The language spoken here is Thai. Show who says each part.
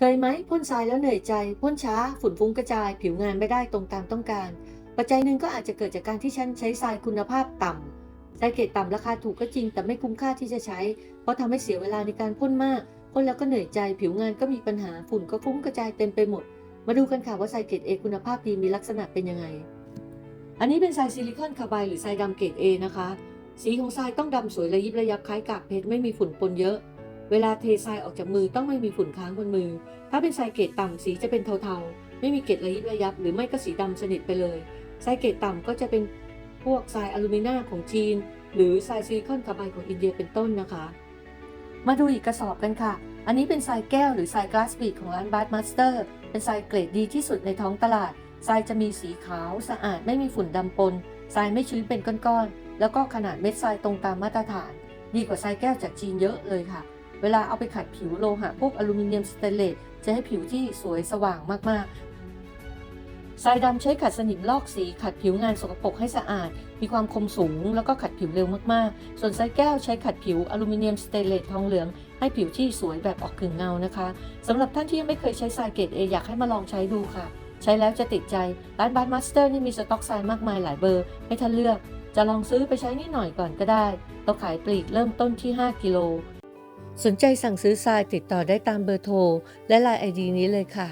Speaker 1: เคยไหมพ่นทรายแล้วเหนื่อยใจพ่นช้าฝุ่นฟุ้งกระจาย ผิวงานไม่ได้ตรงตามต้องการ ปัจจัยหนึ่งก็อาจจะเกิดจากการที่ฉันใช้ทรายคุณภาพต่ำทรายเกรดต่ำราคาถูกก็จริง แต่ไม่คุ้มค่าที่จะใช้ เพราะทำให้เสียเวลาในการพ่นมากพ่นแล้วก็เหนื่อยใจ ผิวงานก็มีปัญหาฝุ่นก็ฟุ้งกระจายเต็มไปหมด มาดูกันค่ะว่าทรายเกรด A คุณภาพดีมีลักษณะเป็นยังไง อันนี้เป็นทรายซิลิคอนคาร์บายหรือทรายดำเกรด A นะคะ สีของทรายต้องดำสวยระยิบระยับคล้ายกากเพชรไม่มีฝุ่นปนเยอะ เวลาเททรายออกจากมือต้องไม่มีฝุ่นค้างบนมือ ถ้าเป็นทรายเกรดต่ำสีจะเป็นเทาๆ ไม่มีเกล็ดระยิบระยับ หรือไม่ก็สีดำสนิทไปเลย ทรายเกรดต่ำก็จะเป็นพวกทรายอลูมิเนียมของจีน หรือทรายซิลิคอนคาร์บายของอินเดียเป็นต้นนะคะ มาดูอีกกระสอบกันค่ะ อันนี้เป็นทรายแก้วหรือทรายกลาสบีดของร้านบาร์มาสเตอร์ เป็นทรายเกรดดีที่สุดในท้องตลาด ทรายจะมีสีขาวสะอาดไม่มีฝุ่นดำปน ทรายไม่ชื้นเป็นก้อนๆ แล้วก็ขนาดเม็ดทรายตรงตามมาตรฐาน ดีกว่าทรายแก้วจากจีนเยอะเลยค่ะ เวลาเอาไปขัดผิวโลหะพวกอลูมิเนียมสเตนเลสจะให้ผิวที่สวยสว่างมากๆ ทรายดำใช้ขัดสนิมลอกสีขัดผิวงานสกปรกให้สะอาด มีความคมสูงแล้วก็ขัดผิวเร็วมากๆ ส่วนทรายแก้วใช้ขัดผิวอลูมิเนียมสเตนเลสทองเหลืองให้ผิวที่สวยแบบออกกึ่งเงานะคะสำหรับท่านที่ยังไม่เคยใช้ทรายเกรดเออยากให้มาลองใช้ดูค่ะ ใช้แล้วจะติดใจร้านบาร์มาสเตอร์นี่มีสต็อกทรายมากมายหลายเบอร์ให้ท่านเลือก จะลองซื้อไปใช้นิดหน่อยก่อนก็ได้เราขายปลีกเริ่มต้นที่ 5 กิโล สนใจสั่งซื้อทรายติดต่อได้ตามเบอร์โทร และไลน์ไอดีนี้เลยค่ะ